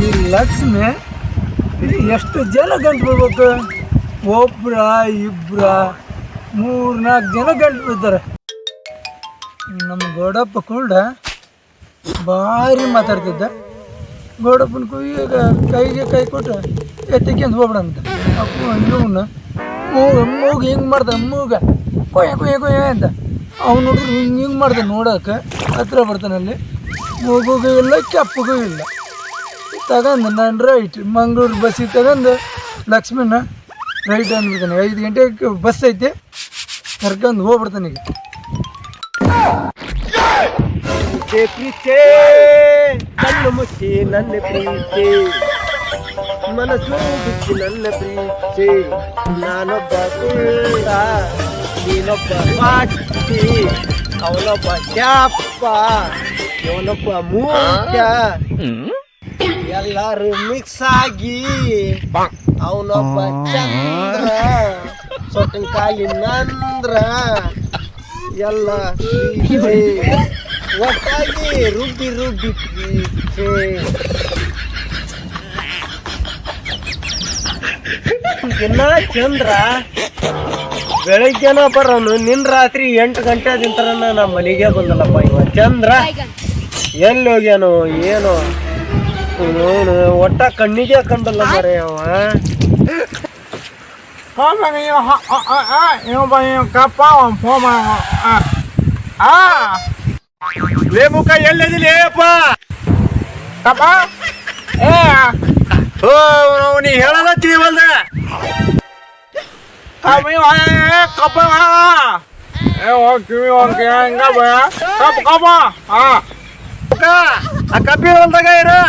ಈ ಲಕ್ಷ್ಮಿ ಎಷ್ಟು ಜನ ಗಂಟು ಬಿಡ್ಬೇಕು ಒಬ್ರ ಇಬ್ಬರ ಮೂರು ನಾಲ್ಕು ಜನ ಗಂಟು ಬಿದ್ದಾರೆ ನಮ್ಮ ಗೌಡಪ್ಪ ಕೂಡ ಭಾರಿ ಮಾತಾಡ್ತಿದ್ದ. ಗೌಡಪ್ಪನ ಈಗ ಕೈಗೆ ಕೈ ಕೊಟ್ಟು ಎತ್ತಿಕೊಂಡು ಹೋಗ್ಬಿಡಂತ. ಅಪ್ಪ ಇವನ್ನ ಮೂಗ ಮೂಗು ಹಿಂಗೆ ಮಾಡ್ದೆ, ಮೂಗ. ಕೊಯ್ಯ ಕೊಯ್ಯ ಕೊಯ್ಯ ಅಂತ. ಅವ್ನು ನೋಡಿದ್ರೆ ಹಿಂಗೆ ಹಿಂಗೆ ಮಾಡ್ದೆ ನೋಡೋಕೆ ಹತ್ರ ಬರ್ತಾನಲ್ಲಿ ಮೂಗುಗೂ ಇಲ್ಲ, ಕೆಪ್ಪಗೂ ಇಲ್ಲ. ತಗೊಂಡು ನಾನು ರೈಟ್ ಮಂಗಳೂರು ಬಸ್ಸಿಗೆ ತಗೊಂಡು ಲಕ್ಷ್ಮೀನ ರೈಟ್ ಅಂದ್ಬಿಡ್ತಾನೆ ಐದು ಗಂಟೆಗೆ ಬಸ್ ಐತೆ ಕರ್ಕೊಂಡು ಹೋಗ್ಬಿಡ್ತಾನೆ ಈಗ. ಪ್ರೀತಿ ಕಣ್ಣು ಮುಚ್ಚಿ ನನ್ನ ಪ್ರೀತಿ. ಮನಸ್ಸು ಬಿಚ್ಚಿ ನನ್ನ ಪ್ರೀತಿ. ನಾನೊಬ್ಬ ಕುಳ್ಳ ನೀನೊಬ್ಬ ಪಾಟಿ ಅವನೊಬ್ಬ ಚಾಪ ಇವನೊಬ್ಬ ಮೂಕ ಎಲ್ಲಾರು ಮಿಕ್ಸ್ ಆಗಿ ಅವನೊಬ್ಬ ಚಂದ್ರ ಸೊಟ್ಟಿನ ಕಾಲಿ ನಂದ್ರ ಎಲ್ಲ. ಒಟ್ಟಾಗಿ ರುಬ್ಬಿ ರುಬ್ಬಿ ಇನ್ನ ಚಂದ್ರ ಬೆಳಗ್ಗೆನ ಬರೋನು ನಿನ್ ರಾತ್ರಿ ಎಂಟು ಗಂಟೆ ತಿಂತಾರನ್ನ ನಮ್ಮ ಮನೆಗೆ ಬಂದಲ್ಲಪ್ಪ ಇವ. ಚಂದ್ರ ಎಲ್ಲಿ ಹೋಗ್ಯಾನು ಏನು. ಅವ್ನು ಒಟ್ಟ ಕಣ್ಣಿಗೆ ಕಂಡಲ್ಲ ಮರೆ ಅವ ಲೇ ಮುಖ ಎಲ್ಲಿದಿಲಿ ಅಪ್ಪ ಕಪ್ಪ ಓ ನೀ ಹೇಳದ ತಿಳಿವಲ್ದ ಆ ಕಬ್ಬಿ ಹೊಲ್ದಾಗ ಇರು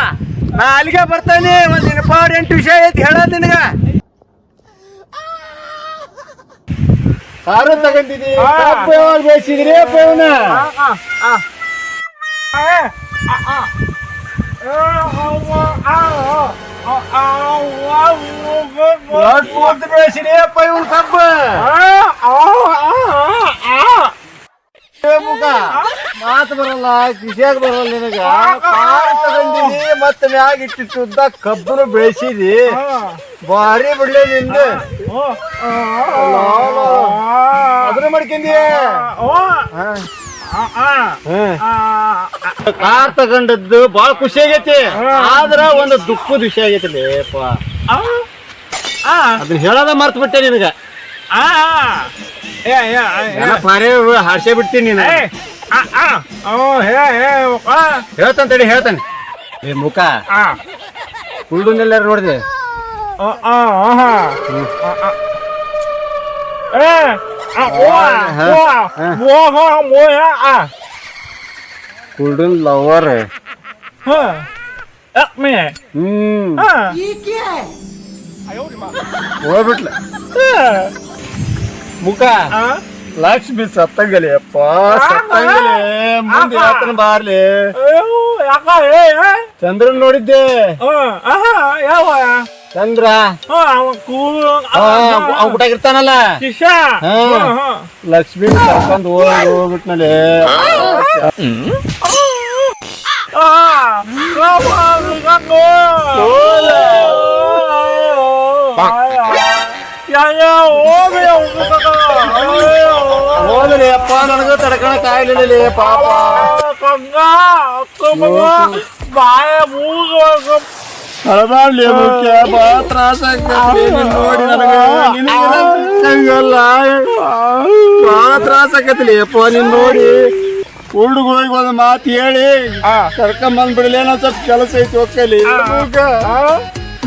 ನಾ ಅಲ್ಲಿಗೆ ಬರ್ತಾನೆ ಒಂದು ಇಂಪಾರ್ಟೆಂಟ್ ವಿಷಯ ಐತಿ ಹೇಳ ನಿನಗ. ಕಾರು ತಗೊಂಡಿದಿ ಕಬ್ಬು ಯಾವಾಗ ಬೇಯಿಸಿದ್ರಿ ಪೂರ್ತಿ ಬೇಯಿಸಿರಿ ಅಪ್ಪ ಇವನ್ ಕಬ್ಬು ಮುಖ ಮಾತು ಬರಲ್ಲ ಕಿಶಿಯಾಗ ಬರಲ್ಲ ನಿನಗ. ಕಾರ್ ತಗೊಂಡಿದಿ ಮತ್ತೆ ಮ್ಯಾಗ ಇಟ್ಟಿಟ್ಟುದ್ದ ಕಬ್ಬನು ಬೆಳೆಸಿದಿ. ಭಾರಿ ಬಿಡ್ಲೆ ನಿಂದ. ಅದ್ರ ಮಾಡ್ಕೊಂಡಿ ಕಾರ್ ತಗೊಂಡದ್ದು ಬಾಳ ಖುಷಿ ಆಗೈತಿ. ಆದ್ರ ಒಂದು ದುಃಖದ ವಿಷಯ ಆಗೈತಿ ಲೇಪ ಅದನ್ನ ಹೇಳದ ಮರ್ತ್ ಬಿಟ್ಟೆ ನಿನಗ. ಪಾರೆ ಹಾಡ್ಸೇ ಬಿಡ್ತೀನಿ ನೀನು. ಹೇಳ್ತಾನೆ ತಡಿ ಹೇಳ್ತಾನೆ. ಏ ಮುಖ ಕುಲ್ಡುನೆಲ್ಲಾರು ನೋಡಿದೆ. ಕುಲ್ಡುನ್ ಲವರ್. ಹ್ಮ್. ಹೋಗ್ಬಿಟ್ಲ. ಮುಖ ಲಕ್ಷ್ಮಿ ಸತ್ತಂಗಲಿ ಅಪ್ಪ ಸತ್ತಂಗಲಿ ಮುಂದೆ ಯಾತನ ಬಾರ್ಲಿ ಚಂದ್ರನ್ ನೋಡಿದ್ದೆ ಯಾವ ಚಂದ್ರ ಹಾ. ಲಕ್ಷ್ಮಿ ಕರ್ಕೊಂಡು ಹೋಗಿ ಹೋಗ್ಬಿಟ್ನಲ್ಲಿ ಹೋದ್ರಿ ಅಪ್ಪ ನನಗೂ ತಡ್ಕೊಳಕ್ ಆಗ್ಲಿಲ್ಲ ಪಾಪ. ಅಳಬಾಡ್ಲಿ ಮುಖ್ಯ ಬಾ ತ್ರಾಸ ಆಗ್ತೈತಿ ನೋಡಿ ನನಗ. ನಿನಗಲ್ಲ ತ್ರಾಸ ನಿನ್ ನೋಡಿ. ಹುಡುಗ ಒಂದ್ ಮಾತು ಹೇಳಿ. ಕರ್ಕೊಂಡ್ ಬಂದ್ಬಿಡ್ಲೇನೋ ಸ್ವಲ್ಪ ಕೆಲಸ ಐತಿ ಒಕ್ಕಲಿ.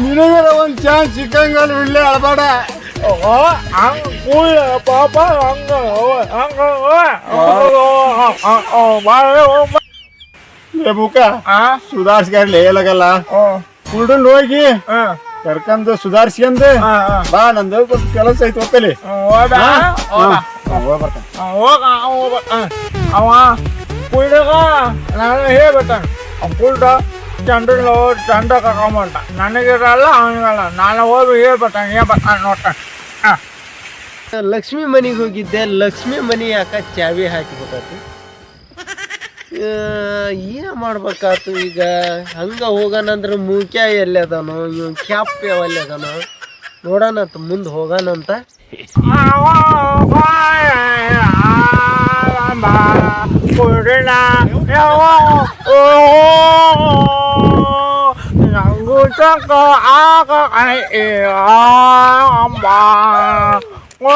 ನಿನಗರ ಒಂದ್ ಚಾನ್ಸ್ ಸಿಕ್ಕಂಗಲ್ಲ ಬಿಡ್ಲಿ ಅಳಬಾಡ. ಏ ಮುಖ ಸುಧಾರ್ಸ್ಗಾರ್ಲಿ ಹೇಳಗಲ್ಲ ಹುಡುಗನ್ ಹೋಗಿ ಕರ್ಕೊಂಡ್ ಸುಧಾರ್ಸ್ಕೊಂಡ್ ಬಾ ನಂದು ಕೆಲಸ ಐತಿ ಹೋಗ್ತಲಿ ಅವ ಕುಯ್ದಾಗ ನಾನು ಅವ್ನು ಕುಯ್ದ ಚಂದ್ರನ ಚಂದ ಕರ್ಕೊಂಬಂಟ ನನಗಿರಲ್ಲ ಅವನಿಗಲ್ಲ. ನಾನು ಹೋಗಿ ಏನ್ ಬರ್ತಾನೆ ನೋಡ್ತಾನೆ ಲಕ್ಷ್ಮಿ ಮನೆಗೆ ಹೋಗಿದ್ದೆ, ಲಕ್ಷ್ಮಿ ಮನೆ ಯಾಕ ಚಾವಿ ಹಾಕಿಬಿಟ್ಟು ಏನು ಮಾಡ್ಬೇಕಾತು ಈಗ? ಹಂಗ ಹೋಗಣಂದ್ರೆ ಮೂಕ್ಯ ಎಲ್ಲಿ ಅದಾನೋ ಇವ್ ಕ್ಯಾಪ್ ಎಲ್ಲಿ ಅದಾನೋ? ನೋಡೋಣಂತ ಮುಂದೆ ಹೋಗೋಣಂತ ಆ ತಕ್ಕ ಆಗ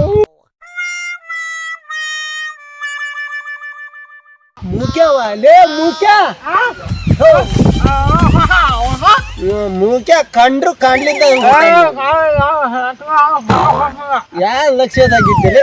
ಅಮ್ಮ ಮೂಕ್ಯವ ಲೇ ಮೂಕ್ಯ ಇವ ಮೂಕ್ಯ ಕಂಡ್ರು ಕಾಣ್ಲಿಂದ ಯಾ ಲಕ್ಷ್ಯದಾಗಿದ್ದೇನೆ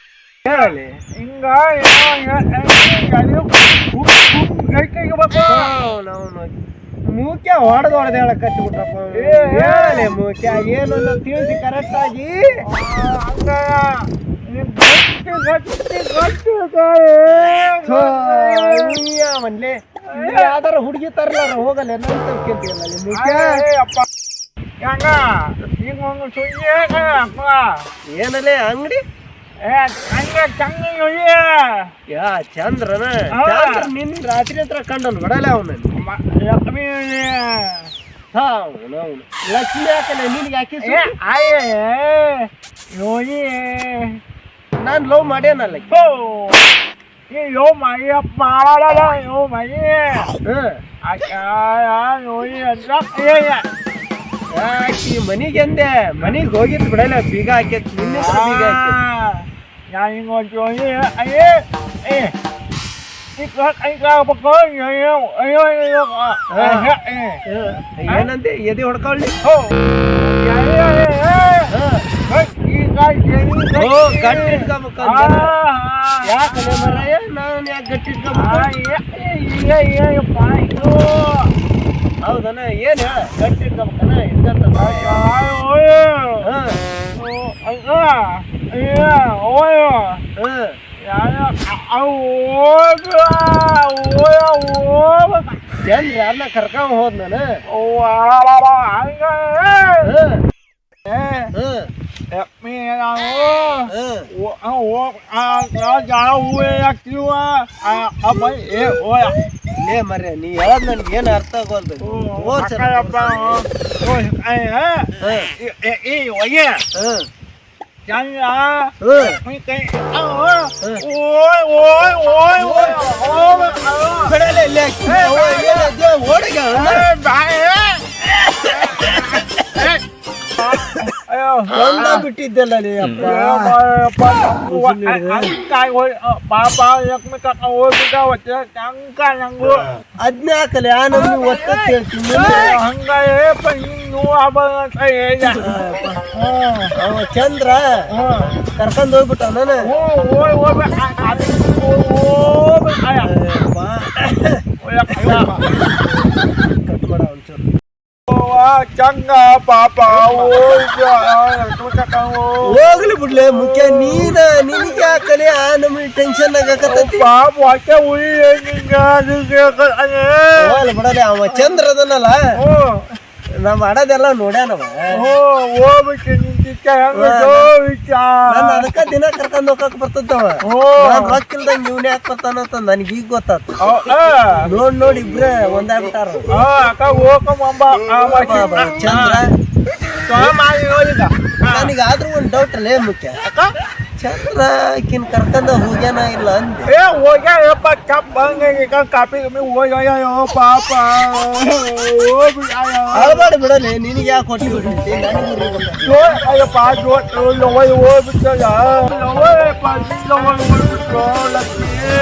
ಹೇಳಲಿ? ಹಿಂಗ ಮೂಕ್ಯ ಹೊಡೆದು ಹೊಡೆದು ಹೇಳಕ್ ಬಿಟ್ರಪ್ಪ ಹೇಳಲಿ ಮೂಕ್ಯ ಏನು ತಿಳಿಸಿ ಕರೆಕ್ಟ್ ಆಗಿ. ಮನ್ಲೆ ಯಾವ್ದಾರ ಹುಡುಗಿ ತರಲಾರ ಹೋಗಲ್ಲ ಮೂಕ್ಯ? ಏನಲ್ಲೇ ಅಂಗಡಿ? ಯಾ ಚಂದ್ರನ? ಹಾ. ಚಂದ್ರ ನಿನ್ ರಾತ್ರಿ ಹತ್ರ ಕಂಡನ್ ಬಿಡಲ್ಲ ಅವನ. ಅವನು ಲಕ್ಷ್ಮಿ ಹಾಕಲ್ಲ ನಿನ್ಗೆ ಯಾಕೆ ನಾನು ಲವ್ ಮಾಡ್ಯಾನಲ್ಲ ಯೋ đó đó yo mày ಹ್ಮ್ ಯಾಕೆ ಮನಿಗೆ ಅಂದೆ ಮನಿಗೆ ಹೋಗಿದ್ ಬಿಡಲ್ಲ ಬೀಗ ಹಾಕೈತ್ ನಿನ್ನೆ ಬೀಗ ಹಾಕೈತ್ nhà ngồi chơi gì ấy ê cái con anh ra một cái gì không ấy ơi ơi ơi ಹ್ಮ್. ಏನಂತೆ ಎದೆ ಹೊಡ್ಕೊಳ್ಳಿ ô vậy ಓ ಗಟ್ಟಿ ಇಟ್ಕೊಬೇಕು ಯಾಕಲೆ ಮರಯ್ಯ ನಾನು ಯಾಕೆ ಗಟ್ಟಿ ಇಟ್ಕೊಬೇಕು ಹೌದನ ಏನ್ ಹೇಳ ಗಟ್ಟಿ ಇಟ್ಕೊಬೇಕನ ಇಟ್ಕೊಂತ ಹ್ಮ್ ಚಂದ್ರ ಯಾರನ್ನ ಕರ್ಕೊಂಡ್ ಹೋದ್ ನಾನು ಹ್ಮ್ ಹ್ಮ್ ಹ್ಮ್ ಲೇ ಮರ್ಯ ನೀ ಹೇಳದ್ ನನ್ಗೆ ಏನ್ ಅರ್ಥ ಆಗೋಲ್ದು ಓ ಸರ್ ಹ್ಮ್ Chẳng à, ಹ್ಮ್ mấy cái áo á, ôi ôi ôi ôi ôi ಬಿಡಲೆ ಇಲ್ಲೇ ಓಡಿಗೆ ôi bạn á, ಗಂಡ ಬಿಟ್ಟಿದ್ದಲ್ಲ ನೀ ಅಪ್ಪ anh cay ôi, bà bà giấc mấy cắt ôi cái đâu Chán ra Ừ Mấy cái Ôi ôi ôi ôi ôi ôi bạn anh anh ôi ôi bạn ai à, ôi bạn ai à. Cut ಮಾಡ ಒಂಚೂರು ಚಂಗ ಪಾಪ ಓಯ್ ಬಿಡ್ಲೆ ಮುಖ್ಯ ನೀನ ನಿನಗೆ ಹಾಕಲೆ ಆ ನಮ್ನಿ tension ಆಗಕತ್ತೈತಿ? ಪಾಪ ಹೊಟ್ಟೆ ಉಳಿ ಬಿಡಲೆ ಅವ ಚಂದ್ರ ಅದನ್ನಲ್ಲ ನಮ್ಮ ಮಾಡೋದೆಲ್ಲ ನೋಡ್ಯಾನವ ಹೋಗ್ಬಿಟ್ಟು ಅದಕ್ಕ ದಿನ ಕರ್ಕೊಂಡ್ ಹೋಗಕ್ ಬರ್ತದವ ನಾನ್ ರೊಕ್ಕ ಇಲ್ದಂಗ ಇವ್ನೇ ಯಾಕೆ ಬರ್ತಾನಂತ ನನಗೆ ಈಗ ಗೊತ್ತಾತು. ನೋಡ್ ನೋಡಿ ಇಬ್ರೇ ಒಂದಾಗ್ಬಿಟ್ಟಾರ ಚಂದ್ರ. ನನಗಾದ್ರೂ ಒಂದ್ ಡೌಟ್ ಅಲ್ಲೇ ಮುಖ್ಯ. ಚಂದ್ರ ಆಕಿನ್ ಕರ್ಕಂದ ಹೋಗ್ಯಾನ ಇಲ್ಲ ಅಂದೆ. ಏ ಹೋಗ್ಯಾಪ್ಪ ಕಪ್ ಬಂಗ ಕಾಪಿ ಹೋಗ್ಯಾಯೋ ಪಾಪ. ಅಳ್ಬಾರ್ದು ಬಿಡಲೆ ನಿನಗೆ ಯಾಕೆ ಕೊಟ್ಟಿ ಬಿಡ್ತಿ?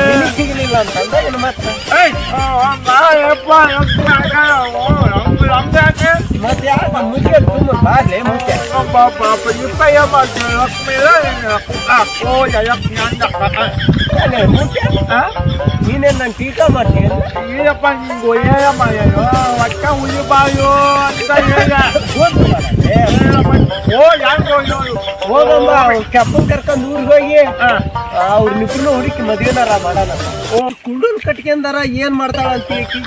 ನಿನಗ್ ಸಿಗ್ಲಿಲ್ಲ ಅಂತಂದ ಏನು ಮತ್ತೆ? ಯಾಕೆ ಮುಖ್ಯ ತುಂಬ ಬಾರ್ಲೆ ಮುಖ್ಯ ông bà bà là cũng à cô nhà nhập nhắn đặt là ನೀನೇನ್ ನನ್ ಟೀಕಾ ಒಟ್ಟ ಉಳಿ ಬಾಯೋ ಅಂತ ಹೇಳ. ಓ ಯಾಕೆ ಹೋಗಮ್ಮ ಕೆಪ್ಪನ್ ಕರ್ಕೊಂಡು ಊರಿಗೆ ಹೋಗಿ. ಅವ್ರ ನಿಪುಣ ಹುಡುಕಿ ಮದ್ವೆನಾರ ಮಾಡೋಣ ಓ. ಕುಂಡಲ್ ಕಟ್ಕೊಂಡಾರ ಏನ್ ಮಾಡ್ತಾಳ ಅಂತ ಈಕಿ